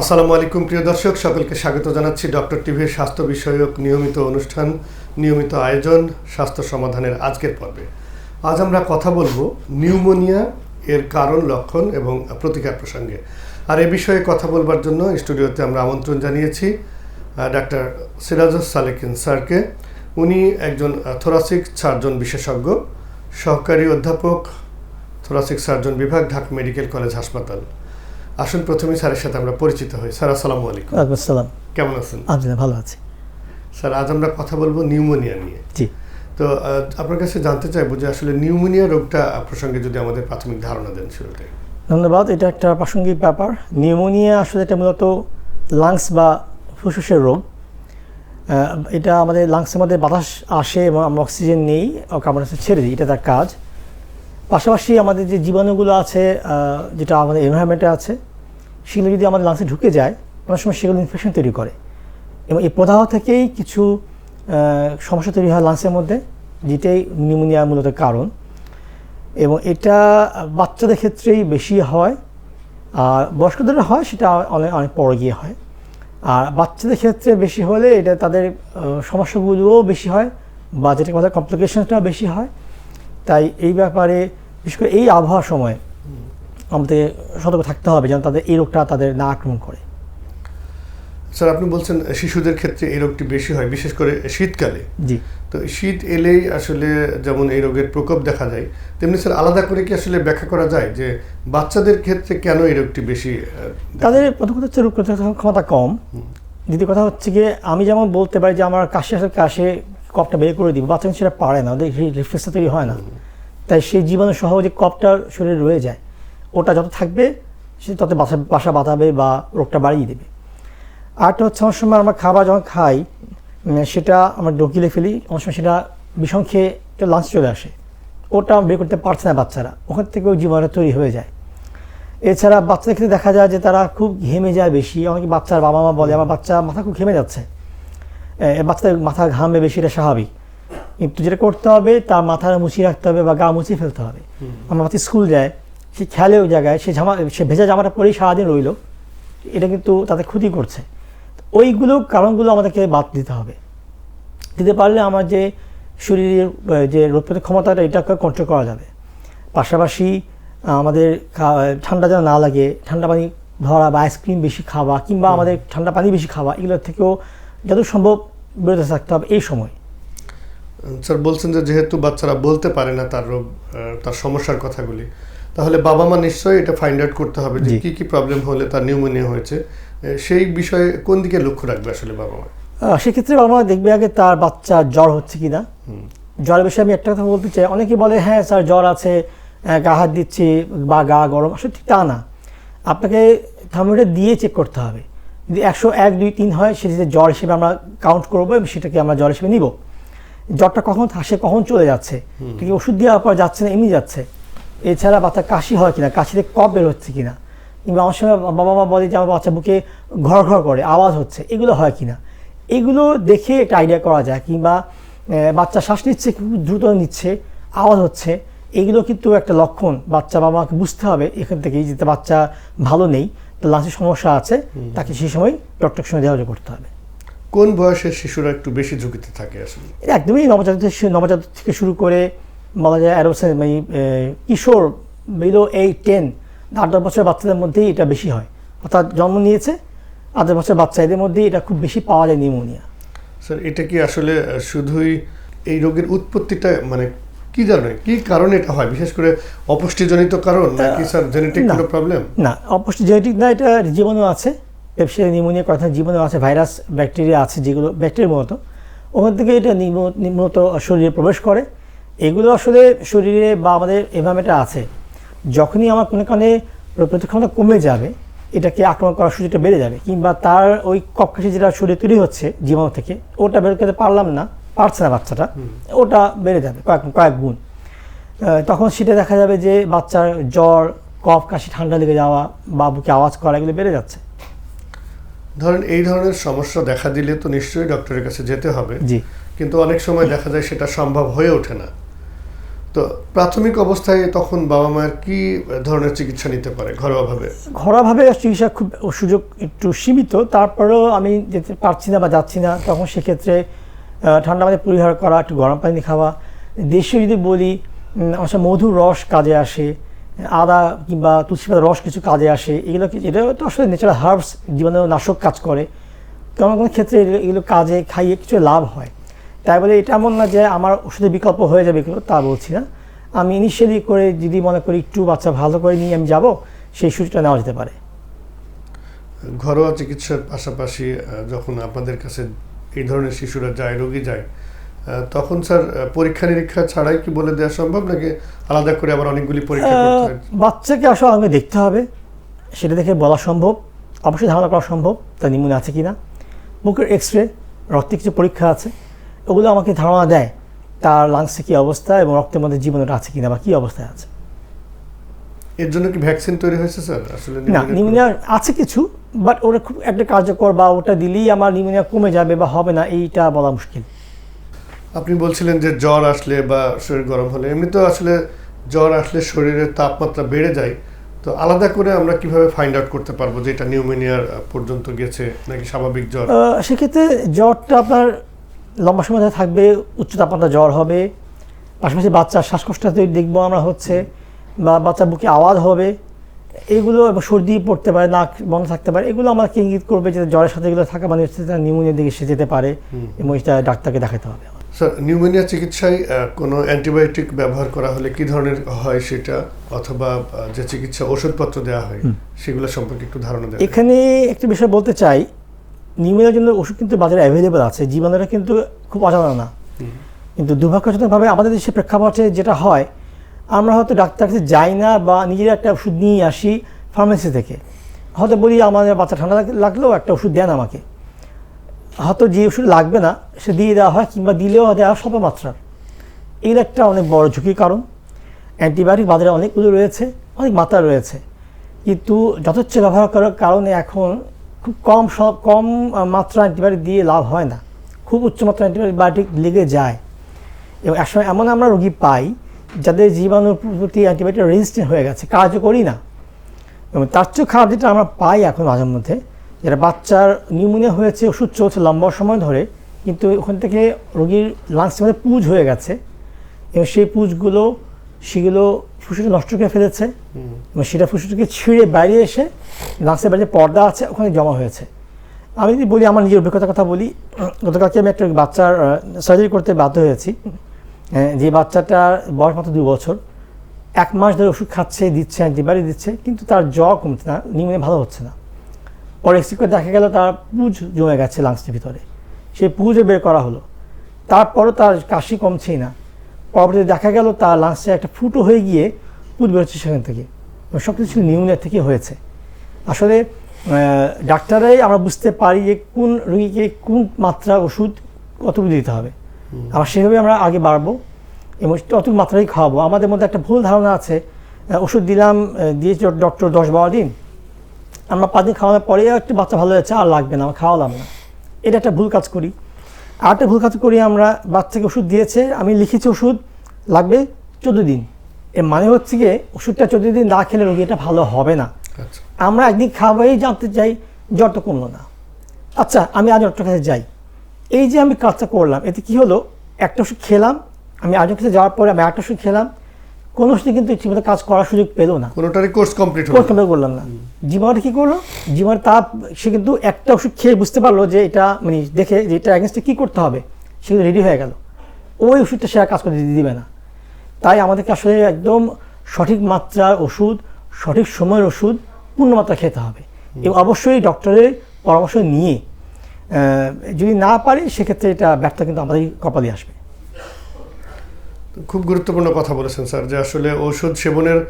আসসালামু আলাইকুম, প্রিয় দর্শক। সকলকে স্বাগত জানাচ্ছি ডক্টর টিভির স্বাস্থ্য বিষয়ক নিয়মিত অনুষ্ঠান, নিয়মিত আয়োজন, স্বাস্থ্য সমাধানের আজকের পর্বে। আজ আমরা কথা বলব নিউমোনিয়া, এর কারণ, লক্ষণ এবং প্রতিকার প্রসঙ্গে। আর এ বিষয়ে কথা বলবার জন্য স্টুডিওতে আমরা আমন্ত্রণ জানিয়েছি ডাক্তার সিরাজুস সালেকিন স্যারকে। উনি একজন থোরাসিক সার্জন বিশেষজ্ঞ, সহকারী অধ্যাপক, থোরাসিক সার্জন বিভাগ, ঢাকা মেডিকেল কলেজ হাসপাতাল। আসুন প্রথমে স্যারের সাথে আমরা পরিচিত হই। স্যার আসসালামু আলাইকুম। আসসালাম। কেমন আছেন? আলহামদুলিল্লাহ ভালো আছি। স্যার আজ আমরা কথা বলব নিউমোনিয়া নিয়ে। জি। তো আপনার কাছে জানতে চাইব যে আসলে নিউমোনিয়া রোগটা প্রসঙ্গে যদি আমাদের প্রাথমিক ধারণা দেন শুরুতে ধন্যবাদ এটা একটা প্রাসঙ্গিক ব্যাপার। নিউমোনিয়া আসলে এটা মূলত লাংস বা ফুসফুসের রোগ। এটা আমাদের লাংসের মধ্যে বাতাস আসে এবং আমরা অক্সিজেন নেই কার্বন ডাইঅক্সাইড ছেড়ে দিই এটা তার কাজ। পাশাপাশি আমাদের যে জীবাণুগুলো আছে যেটা আমাদের এনভায়রনমেন্টে আছে, সেগুলো যদি আমাদের লাংসে ঢুকে যায়, অনেক সময় সেগুলো ইনফেকশন তৈরি করে। এবং এই প্রদাহ থেকেই কিছু সমস্যা তৈরি হয় লাংসের মধ্যে, যেটাই নিউমোনিয়া মূলত কারণ। এবং এটা বাচ্চাদের ক্ষেত্রেই বেশি হয়, আর বয়স্কদের হয়, সেটা অনেক অনেক পরে গিয়ে হয়। আর বাচ্চাদের ক্ষেত্রে বেশি হলে এটা তাদের সমস্যাগুলোও বেশি হয়, বা যেটা বলা কমপ্লিকেশনটাও বেশি হয়। তাই এই ব্যাপারে বিশেষ করে এই আবহাওয়ার সময় আমাদের সতর্ক থাকতে হবে যেন তাদের এই রোগটা তাদের না আক্রমণ করে। স্যার আপনি বলছেন শিশুদের ক্ষেত্রে এই রোগটি বেশি হয় বিশেষ করে শীতকালে। জি। তো শীত এলেই আসলে যেমন এই রোগের প্রকোপ দেখা যায় তেমনি স্যার আলাদা করে কি আসলে ব্যাখ্যা করা যায় যে বাচ্চাদের ক্ষেত্রে কেন এই রোগটি বেশি তাদের প্রথম কথা হচ্ছে রোগ প্রতিরোধ ক্ষমতা কম। দ্বিতীয় কথা হচ্ছে গিয়ে আমি যেমন বলতে পারি যে আমার কাশি আসলে কাশে কপটা বের করে দিব বাচ্চা সেটা পারে না ওদের রিফ্লেক্সটা তৈরি হয় না। তাই সেই জীবাণু সহ যে কপটা শরীরে রয়ে যায়। ওটা যত থাকবে, সে তত বাসা বাসা বাঁধাবে বা রোগটা বাড়িয়ে দেবে। আরেকটা হচ্ছে অনেক সময় আমরা খাবার যখন খাই সেটা আমরা ডকিলে ফেলি, অনেক সময় সেটা বিষম খেয়ে একটা লাঞ্চ চলে আসে। ওটা বের করতে পারছে না বাচ্চারা। ওখান থেকেও জীবাণু তৈরি হয়ে যায়। এছাড়া বাচ্চাদের ক্ষেত্রে দেখা যায় যে তারা খুব ঘেমে যায় বেশি। অনেকে বাচ্চার বাবা মা বলে, আমার বাচ্চা মাথা খুব ঘেমে যাচ্ছে। বাচ্চাদের মাথা ঘামবে বেশি, এটা স্বাভাবিক। কিন্তু যেটা করতে হবে তার মাথা মুছিয়ে রাখতে হবে বা গা মুছিয়ে ফেলতে হবে। আমার বাচ্চা স্কুল যায় সে খেলে ওই জায়গায় সে জামা সে ভেজা জামাটা পরেই সারাদিন রইল। এটা কিন্তু তাদের ক্ষতি করছে। ওইগুলো কারণগুলো আমাদেরকে বাদ দিতে হবে। দিতে পারলে আমার যে শরীরের যে রোগ প্রতিরোধ ক্ষমতাটা এটাকে কন্ট্রোল করা যাবে। পাশাপাশি আমাদের ঠান্ডা যেন না লাগে ঠান্ডা পানি ধরা বা আইসক্রিম বেশি খাওয়া কিংবা আমাদের ঠান্ডা পানি বেশি খাওয়া এগুলোর থেকেও যত সম্ভব বিরত থাকতে হবে এই সময়। স্যার বলছেন যে যেহেতু বাচ্চারা বলতে পারে না তার রোগ তার সমস্যার কথাগুলি তাহলে বাবা মা নিশ্চয়ই এটা ফাইন্ড আউট করতে হবে যে। কি কি প্রবলেম হলে তার নিউমোনিয়া হয়েছে। সেই বিষয়ে কোন দিকে লক্ষ্য রাখবে আসলে বাবা মা? সেক্ষেত্রে বাবা মা দেখবে আগে তার বাচ্চা জ্বর হচ্ছে কি না জ্বরের বিষয়ে আমি একটা কথা বলতে চাই। অনেকে বলে হ্যাঁ স্যার জ্বর আছে গা হাত দিচ্ছি বা গা গরম। আসলে ঠিক তা না। আপনাকে থার্মোমিটার দিয়ে চেক করতে হবে। যদি একশো এক দুই তিন হয় সেটা জ্বর হিসেবে আমরা কাউন্ট করব এবং সেটাকে আমরা জ্বর হিসেবে নিব। জ্বরটা কখন আসে কখন চলে যাচ্ছে? ঠিক ওষুধ দেওয়ার পর যাচ্ছে না এমনি যাচ্ছে। এছাড়া বাচ্চা কাশি হয় কিনা কাশিতে কপ বের হচ্ছে কিনা? কিংবা আমার সময় বাবা মা বলে যে আমার বাচ্চা বুকে ঘর ঘর করে আওয়াজ হচ্ছে এগুলো হয় কিনা? এগুলো দেখে একটা আইডিয়া করা যায় কিংবা বাচ্চা শ্বাস নিচ্ছে খুব দ্রুত নিচ্ছে আওয়াজ হচ্ছে এগুলো কিন্তু একটা লক্ষণ। বাচ্চা বাবা মাকে বুঝতে হবে এখান থেকে যে বাচ্চা ভালো নেই তো লাঞ্চের সমস্যা আছে তাকে সেই সময় ডক্টরের সঙ্গে দেওয়া করতে হবে। কোন বয়সের শিশুরা একটু বেশি ঝুঁকিতে থাকে আসলে? একদমই নবজাতক নবজাতক থেকে শুরু করে বলা যায় অ্যারোসেন মানে কিশোর বিলো এইট টেন আট দশ বছরের বাচ্চাদের মধ্যেই এটা বেশি হয়। অর্থাৎ জন্ম নিয়েছে আট দশ বছরের বাচ্চা এদের মধ্যেই এটা খুব বেশি পাওয়া যায় নিউমোনিয়া। স্যার এটা কি আসলে শুধুই এই রোগের উৎপত্তিটা মানে কি জানে কি কারণে এটা হয়? বিশেষ করে অপুষ্টিজনিত কারণ নাকি স্যার জেনেটিক না। কোনো প্রবলেম না অবশ্যই জেনেটিক না এটা জীবাণু আছে। পেপসিয়া নিউমোনিয়া কথা জীবাণু আছে ভাইরাস ব্যাকটেরিয়া আছে যেগুলো ব্যাকটেরিয়ার মতো। ওখান থেকে এটা নিম- মূলত শরীরে প্রবেশ করে। এগুলো আসলে শরীরে বা আমাদের এনভায়রনমেন্টে আছে যখনই আমার কোনো কারণে রোগ প্রতিরোধ ক্ষমতা কমে যাবে এটাকে আক্রমণ করার সুযোগটা বেড়ে যাবে কিংবা তার ওই কক্ষাসি যেটা শরীরে তৈরি হচ্ছে জীবাণু থেকে ওটা বের করতে পারলাম না পারছে না বাচ্চাটা ওটা বেড়ে যাবে কয়েক কয়েক গুণ। তখন সেটা দেখা যাবে যে বাচ্চার জ্বর কফ কাশি ঠান্ডা লেগে যাওয়া বা বুকে আওয়াজ করা এগুলো বেড়ে যাচ্ছে। ধরেন এই ধরনের সমস্যা দেখা দিলে তো নিশ্চয়ই ডক্টরের কাছে যেতে হবে। জি। কিন্তু অনেক সময় দেখা যায় সেটা সম্ভব হয়ে ওঠে না। তো প্রাথমিক অবস্থায় তখন বাবা মায়ের কি ধরনের চিকিৎসা নিতে পারে ঘরোয়াভাবে? ঘরোয়াভাবে চিকিৎসা খুব সুযোগ একটু সীমিত তারপরেও আমি যেতে পারছি না বা যাচ্ছি না তখন সেক্ষেত্রে ঠান্ডা পানি পরিহার করা একটু গরম পানি খাওয়া। দেশে যদি বলি আমার মধুর রস কাজে আসে আদা কিংবা তুলসী পাতার রস কিছু কাজে আসে, এগুলো এটা তো আসলে ন্যাচারাল হার্বস জীবাণু নাশক কাজ করে। কোনো কোনো ক্ষেত্রে এগুলো- কাজে খাইয়ে কিছু লাভ হয়। তাই বলে এটা এমন না যে আমার ওষুধের বিকল্প হয়ে যাবে এগুলো, তা বলছি না। আমি ইনিশিয়ালি করে যদি মনে করি একটু বাচ্চা ভালো করে নিয়ে আমি যাব, সেই সুযোগটা নেওয়া যেতে পারে। ঘরোয়া চিকিৎসার পাশাপাশি যখন আপনাদের কাছে এই ধরনের শিশুরা যায়, রোগী যায় তখন স্যার পরীক্ষা নিরীক্ষা ছাড়াই কি বলে দেওয়া সম্ভব নাকি আলাদা করে আবার অনেকগুলি পরীক্ষা করতে হয়? বাচ্চাকে আসলে আমাকে দেখতে হবে। সেটা দেখে বলা সম্ভব। অবশ্যই ধারণা করা সম্ভব তার নিমুনে আছে কিনা। বুকের এক্স রে রক্তে কিছু পরীক্ষা আছে। ওগুলো আমাকে ধারণা দেয় তার লাংসে কী অবস্থা এবং রক্তের মধ্যে জীবনটা আছে কিনা বা কী অবস্থায় আছে। এর জন্য কি ভ্যাকসিন তৈরি হয়েছে স্যার? আসলে না নিউমোনিয়া আছে কিছু বাট ওটা খুব একটা কার্যকর বা ওটা দিলেই আমার নিউমোনিয়া কমে যাবে বা হবে না এইটা বলা মুশকিল। আপনি বলছিলেন যে জ্বর আসলে বা শরীর গরম হলে এমনি তো আসলে জ্বর আসলে শরীরের তাপমাত্রা বেড়ে যায়। তো আলাদা করে আমরা কীভাবে ফাইন্ড আউট করতে পারব যে এটা নিউমোনিয়ার পর্যন্ত গেছে নাকি স্বাভাবিক জ্বর? সেক্ষেত্রে জ্বরটা আপনার লম্বা সময় ধরে থাকবে উচ্চ তাপমাত্রা জ্বর হবে। পাশাপাশি বাচ্চার শ্বাসকষ্ট দেখব আমরা হচ্ছে বা বাচ্চার বুকে আওয়াজ হবে। এগুলো সর্দি পড়তে পারে নাক বন্ধ থাকতে পারে এগুলো আমাকে ইঙ্গিত করবে যে জ্বরের সাথে এগুলো থাকা মানে নিউমোনিয়ার দিকে সে যেতে পারে। এবং এটা ডাক্তারকে দেখাতে হবে। স্যার নিউমোনিয়া চিকিৎসায় কোনো অ্যান্টিবায়োটিক ব্যবহার করা হলে কি ধরনের হয় সেটা? অথবা যে চিকিৎসা ওষুধপত্র দেওয়া হয় সেগুলো সম্পর্কে একটু ধারণা দেয় এখানে একটা বিষয় বলতে চাই নিউমোনিয়ার জন্য ওষুধ কিন্তু বাজারে অ্যাভেলেবেল আছে জীবাণুরা কিন্তু খুব অজানা না। কিন্তু দুর্ভাগ্যজনকভাবে আমাদের দেশে প্রেক্ষাপটে যেটা হয় আমরা হয়তো ডাক্তার কাছে যাই না বা নিজেরা একটা ওষুধ নিয়ে আসি ফার্মেসি থেকে। হয়তো বলি আমাদের বাচ্চা ঠান্ডা লাগ- লাগলেও একটা ওষুধ দেন আমাকে। হয়তো যে ওষুধ লাগবে না, সে দিয়ে দেওয়া হয় কিংবা দিলেও দেওয়া স্বল্প মাত্রার। এর একটা অনেক বড় ঝুঁকির কারণ। অ্যান্টিবায়োটিক বাজারে অনেকগুলো রয়েছে, অনেক মাত্রা রয়েছে। কিন্তু যথেচ্ছ ব্যবহার করার কারণে এখন খুব কম সব কম মাত্রা অ্যান্টিবায়োটিক দিয়ে লাভ হয় না। খুব উচ্চ মাত্রা অ্যান্টিবায়োটিক লেগে যায়। এবং একসময় এমন আমরা রোগী পাই, যাদের জীবাণুর প্রতি অ্যান্টিবায়োটিক রেজিস্ট্যান্ট হয়ে গেছে, কার্যকরী না। এবং তার চেয়েও খারাপ যেটা আমরা পাই এখন মাঝে মধ্যে যেটা বাচ্চার নিউমোনিয়া হয়েছে ওষুধ চলছে লম্বা সময় ধরে কিন্তু ওখান থেকে রোগীর লাংসের মধ্যে পুজ হয়ে গেছে। এবং সেই পুজগুলো সেগুলো ফুসফুসে নষ্ট করে ফেলেছে। এবং সেটা ফুসফুসকে ছিঁড়ে বাইরে এসে লাংসের বাইরে পর্দা আছে ওখানে জমা হয়েছে। আমি যদি বলি আমার নিজের অভিজ্ঞতার কথা বলি গতকালকে আমি একটা বাচ্চার সার্জারি করতে বাধ্য হয়েছি। যে বাচ্চাটার বয়স মাত্র দু বছর। এক মাস ধরে ওষুধ খাচ্ছে দিচ্ছে অ্যান্টিবায়োটিক দিচ্ছে কিন্তু তার জ্বর কমছে না নিউমোনিয়া ভালো হচ্ছে না। পরে এক্সি করে দেখা গেল তার পুজ জমে গেছে লাংসের ভিতরে। সেই পুজও বের করা হলো। তারপরও তার কাশি কমছেই না। পরবর্তীতে দেখা গেল তার লাংসে একটা ফুটো হয়ে গিয়ে পুজ বেরোচ্ছে সেখান থেকে। সব কিছু নিউমোনিয়া থেকে হয়েছে। আসলে ডাক্তারাই আমরা বুঝতে পারি যে কোন রোগীকে কোন মাত্রা ওষুধ কতটুকু দিতে হবে। আবার সেভাবে আমরা আগে বাড়বো এবং ততটুকু মাত্রাই খাওয়াবো। আমাদের মধ্যে একটা ভুল ধারণা আছে ওষুধ দিলাম দিয়েছে ডক্টর দশ বারো দিন। আমরা পাঁচ দিন খাওয়ানোর পরে একটু বাচ্চা ভালো হয়েছে আর লাগবে না আমরা খাওয়ালাম না। এটা একটা ভুল কাজ করি। আর একটা ভুল কাজ করি আমরা বাচ্চাকে ওষুধ দিয়েছে আমি লিখেছি ওষুধ লাগবে চোদ্দ দিন। এর মানে হচ্ছে গিয়ে ওষুধটা চোদ্দ দিন না খেলে রোগী এটা ভালো হবে না। আচ্ছা। আমরা একদিন খাবারই জানতে চাই জ্বর তো কমলো না। আচ্ছা আমি আজ ডক্টর কাছে যাই। এই যে আমি কাজটা করলাম এতে কি হলো? একটা ওষুধ খেলাম আমি আজকের কাছে যাওয়ার পরে আমি একটা ওষুধ খেলাম কোনো ওষুধে কিন্তু ঠিকমতো কাজ করার সুযোগ পেল না। কোনোটারই কোর্স কমপ্লিট হলো কোর্স কমপ্লিট করলাম না। জীবনটা কি করল? জীবন তাপ সে কিন্তু একটা ওষুধ খেয়ে বুঝতে পারল যে এটা মানে দেখে যে এটা অ্যাগেন্স্টে কী করতে হবে সে কিন্তু রেডি হয়ে গেল। ওই ওষুধটা সে আর কাজ করতে দিবে না। তাই আমাদেরকে আসলে একদম সঠিক মাত্রার ওষুধ সঠিক সময়ের ওষুধ পূর্ণ মাত্রা খেতে হবে। এবং অবশ্যই ডক্টরের পরামর্শ নিয়ে যদি না পারি সেক্ষেত্রে এটা ব্যর্থ কিন্তু আমাদের কপালে আসবে। খুব গুরুত্বপূর্ণ কথা বলেছেন স্যার যে আসলে ঔষধ সেবনের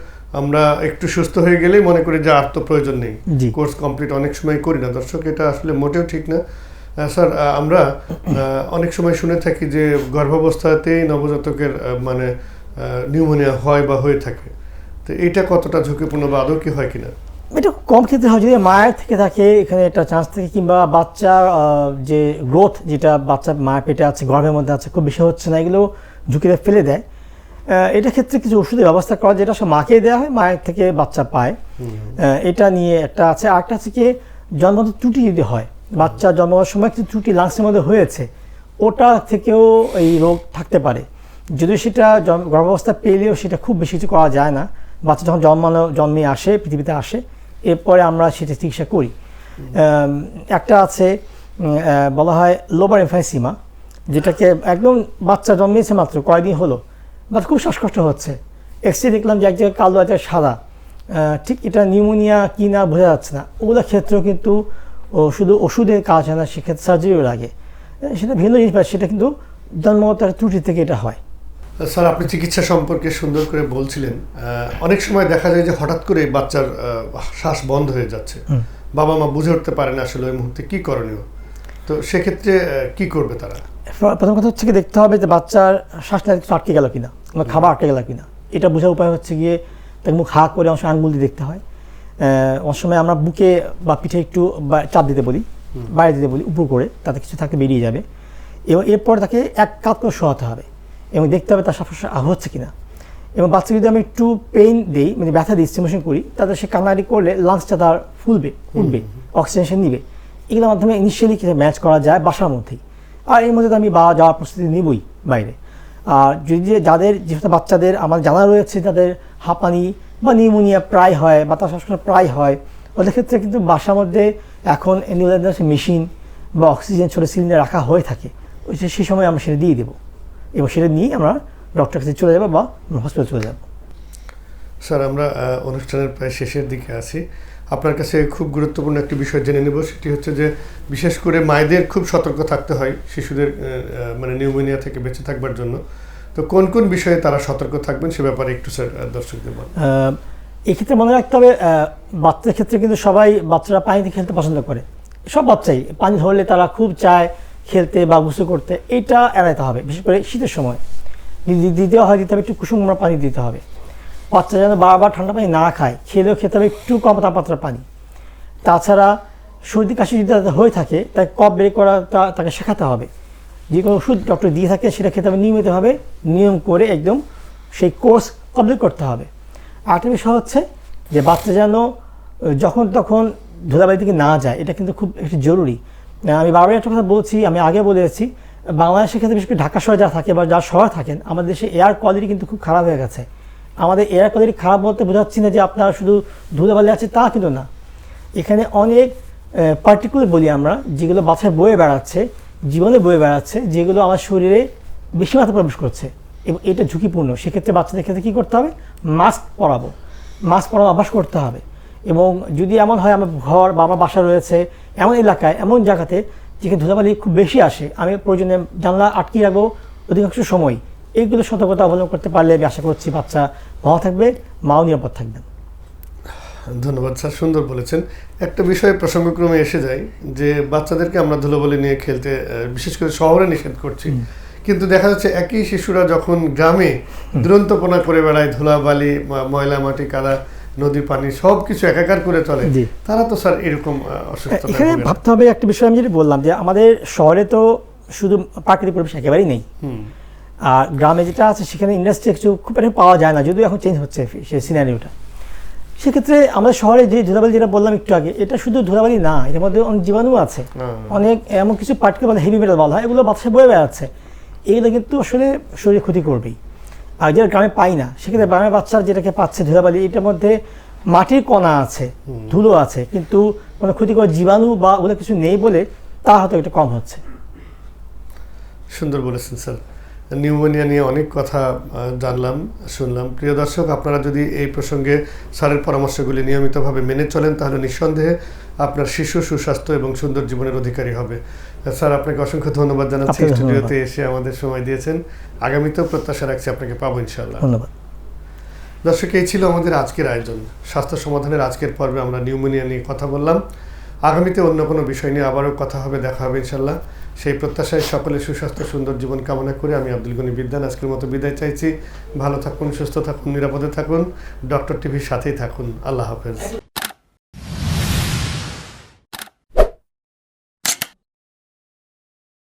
আমরা একটু সুস্থ হয়ে গেলেই মনে করি যে আর তো প্রয়োজন নেই। কোর্স কমপ্লিট অনেক সময় করি না দর্শক এটা আসলে মোটেও ঠিক না। স্যার আমরা অনেক সময় শুনে থাকি যে গর্ভাবস্থাতেই নবজাতকের মানে নিউমোনিয়া হয় বা হয়ে থাকে। তো এটা কতটা ঝুঁকিপূর্ণ বা আদৌ কি হয় কিনা? এটা কম ক্ষেত্রে হয় যদি মায়ের থেকে থাকে এখানে একটা চান্স থাকে কিংবা বাচ্চার যে গ্রোথ যেটা বাচ্চা মায়ের পেটে আছে গর্ভের মধ্যে আছে খুব বেশি হচ্ছে না এগুলো ঝুঁকিতে ফেলে দেয়। এটা ক্ষেত্রে কিছু ওষুধের ব্যবস্থা করা যেটা সব মাকে দেওয়া হয় মায়ের থেকে বাচ্চা পায়। এটা নিয়ে একটা আছে। আরেকটা আছে কি জন্মগত ত্রুটি যদি হয় বাচ্চা জন্মানোর সময় কিছু ত্রুটি লাংসের মধ্যে হয়েছে ওটা থেকেও এই রোগ থাকতে পারে। যদিও সেটা গর্ভাবস্থা পেলেও সেটা খুব বেশি কিছু করা যায় না বাচ্চা যখন জন্মানো জন্মে আসে পৃথিবীতে আসে এরপরে আমরা সেটা চিকিৎসা করি। একটা আছে বলা হয় লোবার এমফাইসিমা। যেটাকে একদম বাচ্চা জন্মেছে মাত্র কয়েকদিন হলো বাট খুব শ্বাসকষ্ট হচ্ছে। এক্সরে দেখলাম যে এক জায়গায় কালো এক সাদা। ঠিক এটা নিউমোনিয়া কি না বোঝা যাচ্ছে না। ওগুলোর ক্ষেত্রেও কিন্তু ও শুধু ওষুধের কাজ হয় না সেক্ষেত্রে সার্জারিও লাগে। সেটা ভিন্ন জিনিস পায় সেটা কিন্তু জন্মগত ত্রুটি থেকে এটা হয়। স্যার আপনি চিকিৎসা সম্পর্কে সুন্দর করে বলছিলেন। অনেক সময় দেখা যায় যে হঠাৎ করে বাচ্চার শ্বাস বন্ধ হয়ে যাচ্ছে। বাবা মা বুঝে উঠতে পারে না আসলে ওই মুহূর্তে কি করণীয়। তো সেক্ষেত্রে কি করবে তারা? প্রথম কথা হচ্ছে কি দেখতে হবে যে বাচ্চার শ্বাসটা একটু আটকে গেল কিনা বা খাবার আটকে গেল কিনা। এটা বোঝার উপায় হচ্ছে গিয়ে তাকে মুখ হা করে সময় আঙ্গুল দিয়ে দেখতে হয়। আহ, অনেক সময় আমরা বুকে বা পিঠে একটু চাপ দিতে বলি বাইরে দিতে বলি উপর করে তাতে কিছু থাকলে বেরিয়ে যাবে। এবং এরপর তাকে এক কাত করে শোয়াতে হবে এবং দেখতে হবে তার শ্বাস হচ্ছে কিনা। এবং বাচ্চা যদি আমি একটু পেইন দিই মানে ব্যথা দিই স্টিমুলেশন করি তাতে সে কান্নাকাটি করলে লাংসটা তার ফুলবে উঠবে অক্সিজেন নিবে। এগুলোর মাধ্যমে ইনিশিয়ালি কিছু ম্যাচ করা যায় বাসার মধ্যেই। আর এর মধ্যে তো আমি বা যাওয়ার প্রস্তুতি নিবই বাইরে। আর যদি যে যাদের যেহেতু বাচ্চাদের আমার জানা রয়েছে তাদের হাঁপানি বা নিউমোনিয়া প্রায় হয় বাতাস শ্বাসকষ্ট প্রায় হয়, ওদের ক্ষেত্রে কিন্তু বাসার মধ্যে এখন নিউলাইজার মেশিন বা অক্সিজেন ছোটো সিলিন্ডার রাখা হয়ে থাকে। ওই যে সেই সময় আমরা সেটা দিয়ে দেবো এবং সেটা নিয়ে আমরা ডক্টর কাছে চলে যাব বা হসপিটাল চলে যাব। স্যার, আমরা অনুষ্ঠানের প্রায় শেষের দিকে আছি। আপনার কাছে খুব গুরুত্বপূর্ণ একটি বিষয় জেনে নেব, সেটি হচ্ছে যে বিশেষ করে মায়েদের খুব সতর্ক থাকতে হয় শিশুদের মানে নিউমোনিয়া থেকে বেঁচে থাকবার জন্য। তো কোন কোন বিষয়ে তারা সতর্ক থাকবেন সে ব্যাপারে একটু স্যার দর্শকদের বলুন। এক্ষেত্রে মনে রাখতে হবে বাচ্চাদের ক্ষেত্রে কিন্তু সবাই বাচ্চারা পানিতে খেলতে পছন্দ করে। সব বাচ্চাই, পানি ধরলে তারা খুব চায় খেলতে বা গোসল করতে, এটা এড়াইতে হবে, বিশেষ করে শীতের সময়। দিতে হয়, দিতে হবে, একটু কুসুম গরম পানি দিতে হবে। বাচ্চা যেন বারবার ঠান্ডা পানি না খায়, খেলেও খেতে হবে একটু কম তাপমাত্রার পানি। তাছাড়া সর্দি কাশি যদি হয়ে থাকে, তাকে কফ বের করা তাকে শেখাতে হবে। যে কোনো ওষুধ ডক্টর দিয়ে থাকে, সেটা খেতে হবে নিয়মিতভাবে, নিয়ম করে একদম সেই কোর্স কমপ্লিট করতে হবে। আরেকটা বিষয় হচ্ছে যে বাচ্চা যেন যখন তখন ধুলাবাড়ি থেকে না যায়, এটা কিন্তু খুব একটু জরুরি। আমি বারবার একটা কথা বলছি, আমি আগে বলেছি বাংলাদেশের ক্ষেত্রে বিশেষ করে ঢাকা শহরে যারা থাকে বা যারা শহরে থাকেন, আমাদের দেশে এয়ার কোয়ালিটি কিন্তু খুব খারাপ হয়ে গেছে। আমাদের এয়ার কোয়ালিটি খারাপ বলতে বোঝাচ্ছি না যে আপনারা শুধু ধুলাবালি আছে তা কিন্তু না। এখানে অনেক পার্টিকুলার বলি আমরা, যেগুলো বাচ্চায় বয়ে বেড়াচ্ছে, জীবনে বয়ে বেড়াচ্ছে, যেগুলো আমার শরীরে বেশি মাত্রা প্রবেশ করছে এবং এটা ঝুঁকিপূর্ণ। সেক্ষেত্রে বাচ্চাদের ক্ষেত্রে কী করতে হবে? মাস্ক পরাবো। মাস্ক পরানো অভ্যাস করতে হবে। এবং যদি এমন হয়, আমার ঘর বা আমার বাসা রয়েছে, এমন এলাকায়, এমন জায়গাতে যেখানে ধুলাবালি খুব বেশি আসে, আমি প্রয়োজনে জানলা আটকিয়ে রাখব, অধিকাংশ সময়। এইগুলো সতর্কতা অবলম্বন করতে পারলে আমি আশা করছি বাচ্চা ভালো থাকবে মাও নিরাপদ থাকবেন ধন্যবাদ স্যার সুন্দর বলেছেন। একটা বিষয় প্রসঙ্গক্রমে এসে যায় যে বাচ্চাদেরকে আমরা ধুলোবলি নিয়ে খেলতে বিশেষ করে শহরে নিষেধ করছি। কিন্তু দেখা যাচ্ছে একই শিশুরা যখন গ্রামে দুরন্তপনা করে বেড়ায় ধুলাবালি ময়লা মাটি কাদা নদী পানি সব কিছু একাকার করে চলে তারা তো স্যার এরকম আহ, অসুস্থতা এখানে ভাবতে হবে একটা বিষয় আমি যেটা বললাম যে আমাদের শহরে তো শুধু প্রাকৃতিক পরিবেশ একেবারেই নেই। আর গ্রামে যেটা আছে সেখানে ইন্ডাস্ট্রি কিছু খুব একটা পাওয়া যায় না যদিও এখন চেঞ্জ হচ্ছে সেই সিনারিওটা সেক্ষেত্রে আমাদের শহরে যে ধুলাবালি যেটা বললাম একটু আগে এটা শুধু ধুলাবালি না এর মধ্যে অনেক জীবাণু আছে। হ্যাঁ। অনেক এমন কিছু পার্টিকুলার হেভি মেটাল বলা হয় এগুলো বাতাসে বয়ে বেড়াচ্ছে। এগুলো কিন্তু আসলে শরীরে ক্ষতি করবেই। আর যেটা গ্রামে পাই না সেক্ষেত্রে গ্রামের বাচ্চারা যেটাকে পাচ্ছে ধুলাবালি এটার মধ্যে মাটির কণা আছে ধুলো আছে কিন্তু কোনো ক্ষতিকর জীবাণু বা ওগুলো কিছু নেই বলে তা হয়তো একটু কম হচ্ছে। সুন্দর বলেছেন স্যার। নিউমোনিয়া নিয়ে অনেক কথা জানলাম শুনলাম। প্রিয় দর্শক আপনারা যদি এই প্রসঙ্গে স্যারের পরামর্শগুলি নিয়মিতভাবে মেনে চলেন তাহলে নিঃসন্দেহে আপনার শিশু সুস্বাস্থ্য এবং সুন্দর জীবনের অধিকারী হবে। স্যার আপনাকে অসংখ্য ধন্যবাদ জানাচ্ছি। স্টুডিওতে এসে আমাদের সময় দিয়েছেন। আগামীতেও প্রত্যাশা রাখছি আপনাকে পাবো ইনশাল্লাহ ধন্যবাদ। দর্শক এই ছিল আমাদের আজকের আয়োজন। স্বাস্থ্য সমাধানের আজকের পর্বে আমরা নিউমোনিয়া নিয়ে কথা বললাম। আগামীতে অন্য কোনো বিষয় নিয়ে আবারও কথা হবে দেখা হবে ইনশাল্লাহ সেই প্রত্যাশায় সকলে সুস্বাস্থ্য, সুন্দর জীবন কামনা করে আমি আব্দুল গনি বিদ্যান আজকের মতো বিদায় চাইছি। ভালো থাকুন, সুস্থ থাকুন, নিরাপদে থাকুন। ডক্টর টিভির সাথেই থাকুন। আল্লাহ হাফেজ।